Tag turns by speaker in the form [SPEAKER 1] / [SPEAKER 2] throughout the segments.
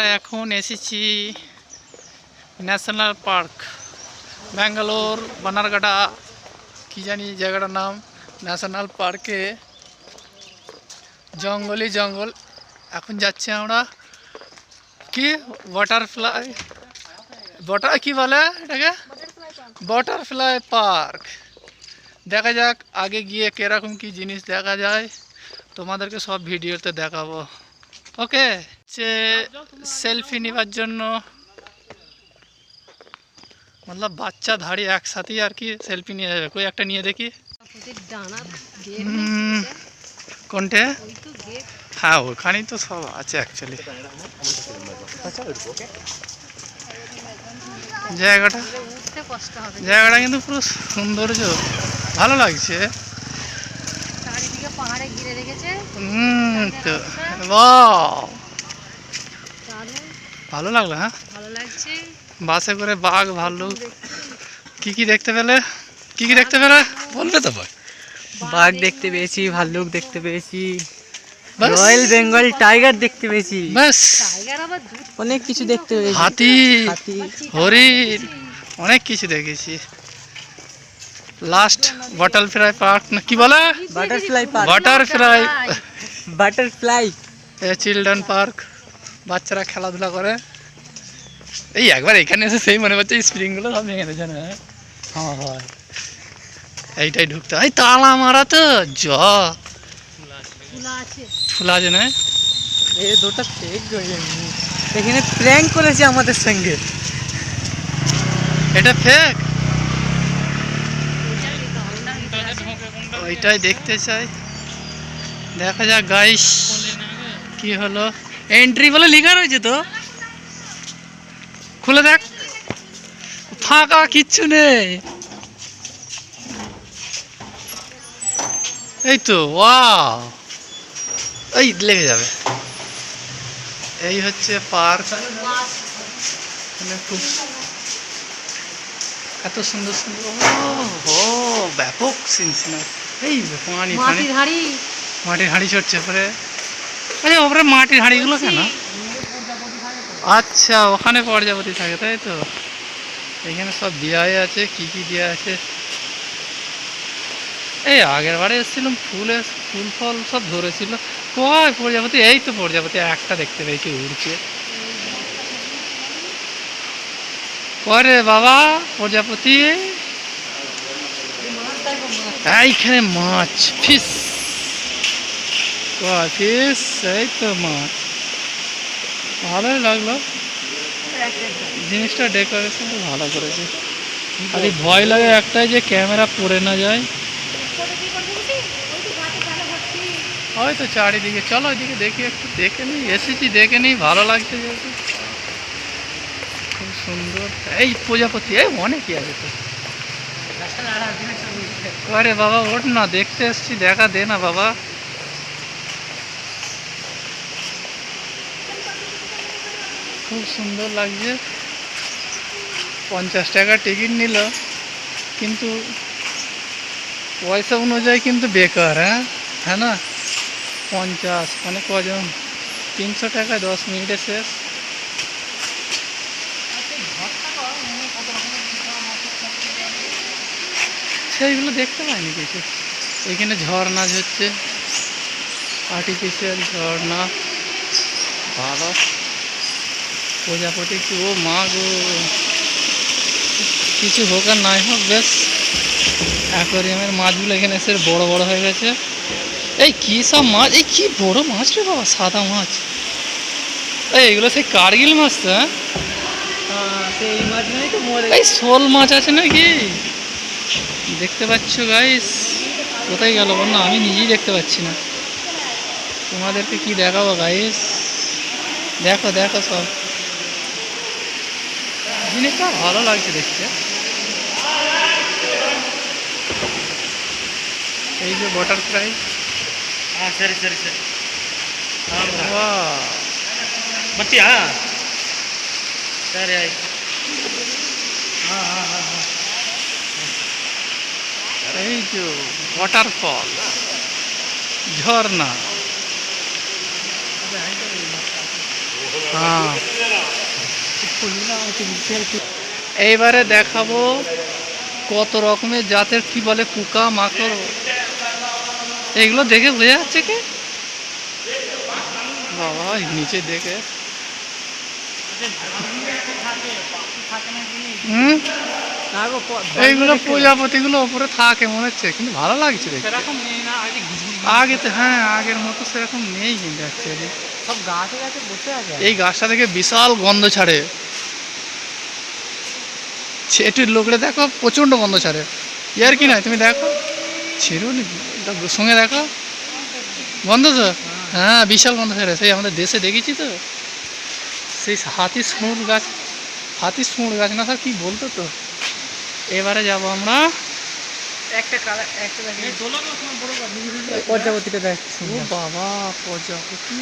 [SPEAKER 1] আমরা এখন এসেছি ন্যাশনাল পার্ক, ব্যাঙ্গালোর বানারগাটা কি জানি জায়গাটার নাম, ন্যাশনাল পার্কে। জঙ্গলই জঙ্গল। এখন যাচ্ছি আমরা। কি? ওয়াটারফ্লাই ওয়াটার কি বলে এটাকে? বাটারফ্লাই পার্ক দেখা যাক আগে গিয়ে কীরকম কি জিনিস দেখা যায়। তোমাদেরকে সব ভিডিওতে দেখাবো। ওকে সে সেলফি নেবার জন্য। মতলব বাচ্চা ধাড়ি একসাথেই আর কি সেলফি নিয়ে যাবে। কই একটা নিয়ে দেখি। কোনটে? হ্যাঁ ওখানেই তো সব আছে অ্যাকচুয়ালি জায়গাটা? জায়গাটা কিন্তু পুরো সৌন্দর্য। ভালো লাগছে।
[SPEAKER 2] পাহাড়ে ঘিরে রেখেছে।
[SPEAKER 1] হুম তো বাহ! ভালো লাগল হ্যাঁ?
[SPEAKER 2] ভালো লাগছে।
[SPEAKER 1] বাসে করে বাঘ ভাল্লুক। কি কি দেখতে পেলে? কি কি দেখতে পেলে? বলবে তো ভাই
[SPEAKER 3] বাঘ দেখতে পেয়েছি ভাল্লুক দেখতে পেয়েছি। রয়্যাল বেঙ্গল টাইগার দেখতে পেয়েছি।
[SPEAKER 2] দুধ
[SPEAKER 3] অনেক কিছু দেখতে পেয়েছি।
[SPEAKER 1] হাতি
[SPEAKER 3] হাতি।
[SPEAKER 1] হরিণ অনেক কিছু দেখেছি। লাস্ট বাটারফ্লাই পার্ক না কি বলে?
[SPEAKER 3] Butterfly park
[SPEAKER 1] butterfly
[SPEAKER 3] butterfly
[SPEAKER 1] children park বাচ্চারা খেলাধুলা করে। এই একবার এখানে এসে সেই মনে হচ্ছে স্প্রিংগুলো সব ভেঙে দিয়েছে না? হ্যাঁ হয়। এইটাই ঢুকতে। এই তালা মারা তো জ।
[SPEAKER 2] খোলা আছে।
[SPEAKER 1] ফুলা আছে না?
[SPEAKER 3] এ দুটো ফেক এখানে প্র্যাঙ্ক করেছে আমাদের সঙ্গে।
[SPEAKER 1] এটা ফেক। ওইটাই দেখতে চাই। দেখা যাক গাইস কি হলো। এন্ট্রি বলে লেখা রয়েছে তো। খুলে দেখ। ফাঁকা কিচ্ছু নেই। এই তো ওয়াও। এই লেগে যাবে। এই হচ্ছে পার্ক। খুব এত সুন্দর সুন্দর ও ব্যাপক সিন সিনার। এই পানি
[SPEAKER 2] মাটির হাড়ি।
[SPEAKER 1] মাটির হাঁড়ি চড়ছে ওপরে আরে, ওপরে মাটির হাঁড়িগুলো কেন? আচ্ছা ওখানে পর্যাপতি থাকে, তাই তো? এখানে সব দেওয়াই আছে, কি কি দেওয়া আছে? এই, আগের বারে এসেছিলাম, ফুলে ফুল ফল সব ধরেছিল। কয় প্রজাপতি এই তো প্রজাপতি একটা দেখতে পেয়েছি, উড়ছে। কয় বাবা প্রজাপতি এইখানে মাছ, ফিস। কয় ফিস এই তো মাছ ভালোই লাগল। জিনিসটা ডেকোরেশন ভালো করেছে। খালি ভয় লাগে একটাই যে ক্যামেরা পড়ে না যায়। হয়তো চারিদিকে। চলো ওইদিকে দেখি একটু দেখে নিই। এসেছি, দেখে নিই। ভালো লাগছে যেহেতু। খুব সুন্দর। এই প্রজাপতি, এই অনেকই আছে তো। আরে বাবা, ওঠ না, দেখতে এসছি। দেখা দে না বাবা। খুব সুন্দর লাগছে। পঞ্চাশ টাকা টিকিট নিল, কিন্তু পয়সা অনুযায়ী কিন্তু বেকার হ্যাঁ? হ্যাঁ না? পঞ্চাশ মানে কজন? তিনশো টাকায় দশ মিনিটে শেষ। সেইগুলো দেখতে পাইনি কিছু। এখানে ঝর্ণা হচ্ছে আর্টিফিশিয়াল ঝর্ণা। ভালো। প্রজাপতি কি ও মা গো। কিছু হোক আর নাই হোক বেশ অ্যাকোরিয়ামের মাছগুলো এখানে এসে বড় বড় হয়ে গেছে। এই কি সব মাছ? এই কি বড় মাছ রে বাবা সাদা মাছ। এই এগুলো সেই কার্গিল মাছ তো হ্যাঁ?
[SPEAKER 3] সেই মাছ নয় তো মরে
[SPEAKER 1] এই শোল মাছ আছে নাকি? দেখতে পাচ্ছ গাইস কোথায় গেল বল না? আমি নিজেই দেখতে পাচ্ছি না। তোমাদেরকে কি দেখাবো গাইস দেখো দেখো সব। জিনিসটা ভালো লাগছে দেখতে এই যে বাটারফ্লাই
[SPEAKER 4] ಹಾಂ ಸರಿ ಸರಿ ಸರಿ
[SPEAKER 1] ವಾಹ್
[SPEAKER 4] ಬರ್ತೀಯಾ ಸರಿ ಆಯ್ತು ಹಾಂ ಹಾಂ ಹಾಂ ಹಾಂ
[SPEAKER 1] এই যে ওয়াটারফল ঝর্ণা হ্যাঁ এইবারে দেখাবো কত রকমের জাতের কি বলে পোকা মাকড়। এগুলো দেখে বোঝা যাচ্ছে কি? বাবা নিচে দেখে। হুম? এইগুলো প্রজাপতিগুলো ওপরে থাকে মনে হচ্ছে কিন্তু ভালো লাগছে
[SPEAKER 3] আগে
[SPEAKER 1] আগে তো হ্যাঁ আগের মতো সেরকম নেই কিন্তু অ্যাকচুয়ালি
[SPEAKER 3] সব গাছে গাছে বসে আছে।
[SPEAKER 1] এই গাছটা থেকে বিশাল গন্ধ ছাড়ে। সেটির লোকরে দেখো প্রচণ্ড গন্ধ ছাড়ে। ইয়ার কি নয়? তুমি দেখো। ছিল সঙ্গে দেখো। গন্ধ তো? হ্যাঁ বিশাল গন্ধ ছাড়ে। সেই আমাদের দেশে দেখেছি তো। সেই হাতি সুঁড় গাছ হাতি সুঁড় গাছ না স্যার কি বলতো তো? এবারে যাব আমরা।
[SPEAKER 3] একটা একটা প্রজাপতিটা
[SPEAKER 1] ও বাবা প্রজাপতি।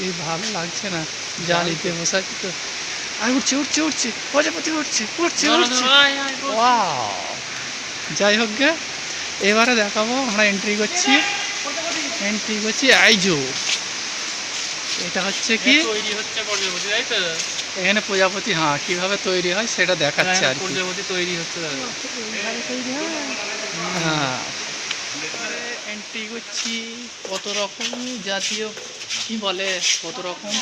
[SPEAKER 1] এই ভালো লাগছে না। জালিতে বসাচ্ছি তো। আর উঠছি উঠছে উঠছে। প্রজাপতি উঠছি উঠছে উঠছে। যাই হোক গে এবারে দেখাবো আমরা এন্ট্রি করছি। এন্ট্রি করছি আইজো। এটা হচ্ছে কি? এখানে প্রজাপতি হ্যাঁ কীভাবে তৈরি হয় সেটা দেখাচ্ছে আর
[SPEAKER 4] প্রজাপতি তৈরি হচ্ছে
[SPEAKER 1] হ্যাঁ। এন্ট্রি করছি কত রকম জাতীয় কি বলে কত রকম?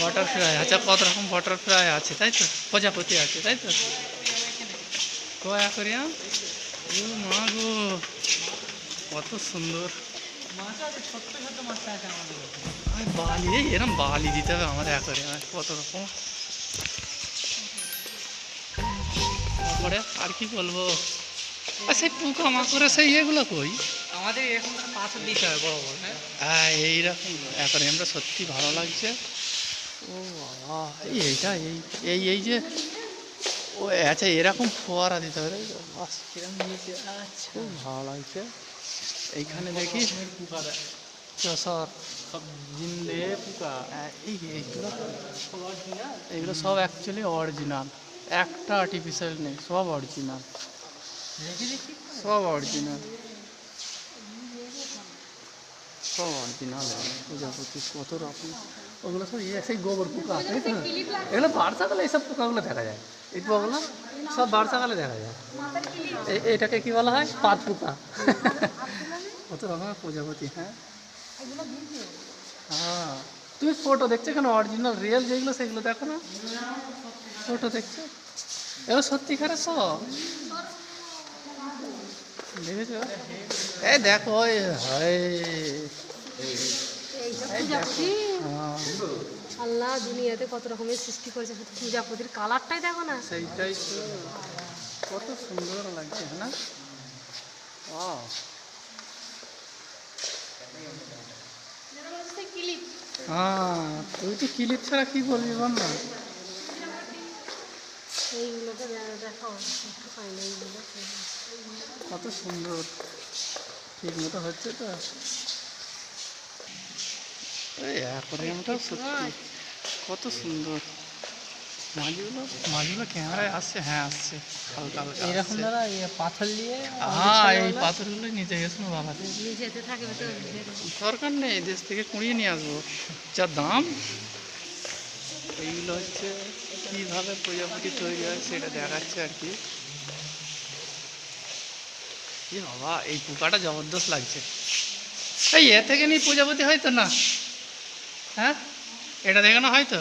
[SPEAKER 1] বাটারফ্লাই আচ্ছা কত রকম বাটারফ্লাই আছে তাই তো? প্রজাপতি আছে তাই তো? কয়া করিয়া ও মা গো কত সুন্দর। বালি এরম বালি দিতে হবে আমাদের একরে কত রকম। তারপরে আর কি বলব? আর সেই পোকা মাকড়ে সেই এগুলো কই?
[SPEAKER 3] আমাদের এরকম করে পাথর দিতে হয় বড় বড় হ্যাঁ?
[SPEAKER 1] হ্যাঁ এইরকম। এখন আমরা সত্যি ভালো লাগছে। ও বাবা এই এইটা এই এই এই যে ও আচ্ছা এরকম ফোয়ারা দিতে হবে কিরম দিয়েছে আচ্ছা। খুব ভালো লাগছে এইখানে দেখি
[SPEAKER 4] সব জিন্দে পোকা।
[SPEAKER 1] এই এইগুলো এগুলো সব অ্যাকচুয়ালি অরিজিনাল একটা আর্টিফিশিয়াল নেই সব অরিজিনাল সব অরিজিনাল সব অরিজিনাল প্রজাপতি কত রকম। ওগুলো সব ইয়ে সেই গোবর পোকা, তাই তো? এগুলো বার্ষাকালে এইসব পোকাগুলো দেখা যায়। এই পোকাগুলো সব বার্ষাকালে দেখা যায়। এটাকে কি বলা হয়? পাত পোকা। কত রকমের প্রজাপতি হ্যাঁ? হ্যাঁ। তুমি ফটো দেখছ কেন? অরিজিনাল রিয়েল যেগুলো, সেগুলো দেখো না? ফটো দেখছ? এগুলো সত্যিকারের সব? দেখেছ? এই দেখো হায়।
[SPEAKER 2] আল্লাহ দুনিয়াতে কত রকমের সৃষ্টি করেছে শুধু প্রজাপতির কালারটাই দেখো না।
[SPEAKER 1] সেইটাই তো। কত সুন্দর লাগছে হ্যাঁ না. হ্যাঁ তুই তো ক্লিপ ছাড়া কি বলবি বল না? কত সুন্দর। ঠিক মতো হচ্ছে তো। এই সত্যি। কত সুন্দর। মাছগুলো মাছগুলো ক্যামেরায় আসছে হ্যাঁ আসছে। হালকা হালকা
[SPEAKER 3] এরকম দাদা পাথর দিয়ে
[SPEAKER 1] হ্যাঁ এই পাথরগুলো বাবা?
[SPEAKER 2] তো
[SPEAKER 1] দরকার নেই দেশ থেকে কুড়িয়ে নিয়ে আসব। যা দাম। এইগুলো হচ্ছে কীভাবে প্রজাপতি তৈরি হয় সেটা দেখাচ্ছে আর কি। বাবা এই পোকাটা জবরদস্ত লাগছে। এই এ থেকে নিয়ে প্রজাপতি হয়তো না? হ্যাঁ? এটা দেখানো হয় তো?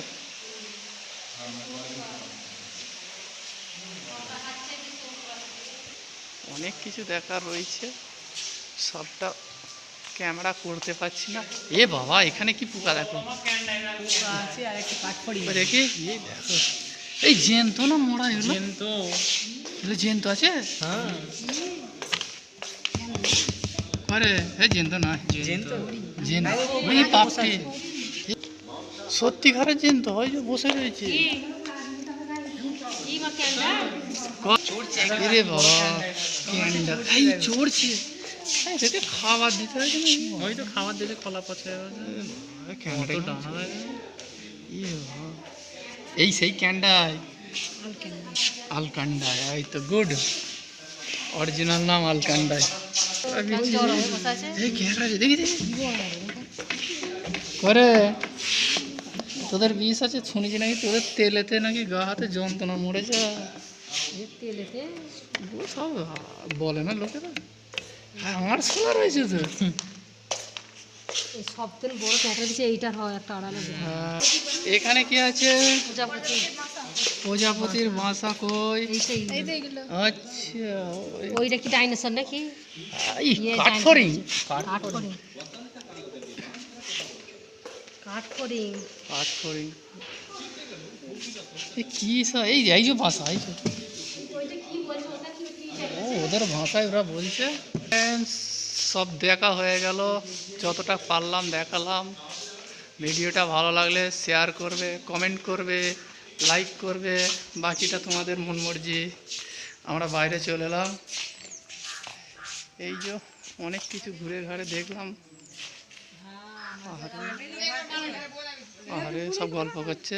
[SPEAKER 1] অনেক কিছু দেখার রয়েছে। সবটা ক্যামেরা করতে পারছি না। এ বাবা এখানে কি পোকা দেখো? দেখি। এই দেখো। এই জেন্ত না মোড়া এগুলো?
[SPEAKER 4] কিন্তু
[SPEAKER 1] এগুলো জেন্ত আছে?
[SPEAKER 3] হ্যাঁ।
[SPEAKER 1] আরে এই জেন্ত না
[SPEAKER 3] জেন্ত।
[SPEAKER 1] জেন্ত। ওই পাপটি সত্যিকারের চিন্তা হয় যে বসে রয়েছে।
[SPEAKER 2] কি মা
[SPEAKER 1] রে বাবা ক্যান্ডা। এই চড়ছে। এটাকে খাবার দিতে হয় না?
[SPEAKER 4] খাবার দিলে কলা পচে
[SPEAKER 1] ইয়ে। এই সেই ক্যান্ডাই আলকান্ডাই এই তো গুড। অরিজিনাল নাম আলকান্ডাই দেখি দেখি। করে। তোদের বিষ আছে শুনেছি নাকি? তোদের তেলেতে নাকি গা হাতে যন্ত্রণা মরেছে
[SPEAKER 2] এই তেলেতে?
[SPEAKER 1] সব বলে না লোকেরা। হ্যাঁ, আমার শোনা রয়েছে তো।
[SPEAKER 2] সব থেকে বড় প্যাকেট দিচ্ছে এইটার হয় একটা আড়ালে
[SPEAKER 1] হ্যাঁ, এখানে কি আছে?
[SPEAKER 2] প্রজাপতি।
[SPEAKER 1] প্রজাপতির বাসা কই? আচ্ছা ওই-
[SPEAKER 2] ওইটা কি ডাইনোসর নাকি? ইয়ে
[SPEAKER 1] কাঠফড়িং।
[SPEAKER 2] কাঠফড়িং। কাঠফড়িং
[SPEAKER 1] কাঠফড়িং এ কি সা- এই এই যে ভাষা, এই যে। ও, ওদের ভাষায় ওরা বলছে। সব দেখা হয়ে গেল। যতটা পারলাম, দেখালাম। ভিডিওটা ভালো লাগলে শেয়ার করবে কমেন্ট করবে লাইক করবে। বাকিটা তোমাদের মন মর্জি। আমরা বাইরে চলে এলাম। এই যে, অনেক কিছু ঘুরে ঘাড়ে দেখলাম। পাহাড়ে। সব গল্প করছে।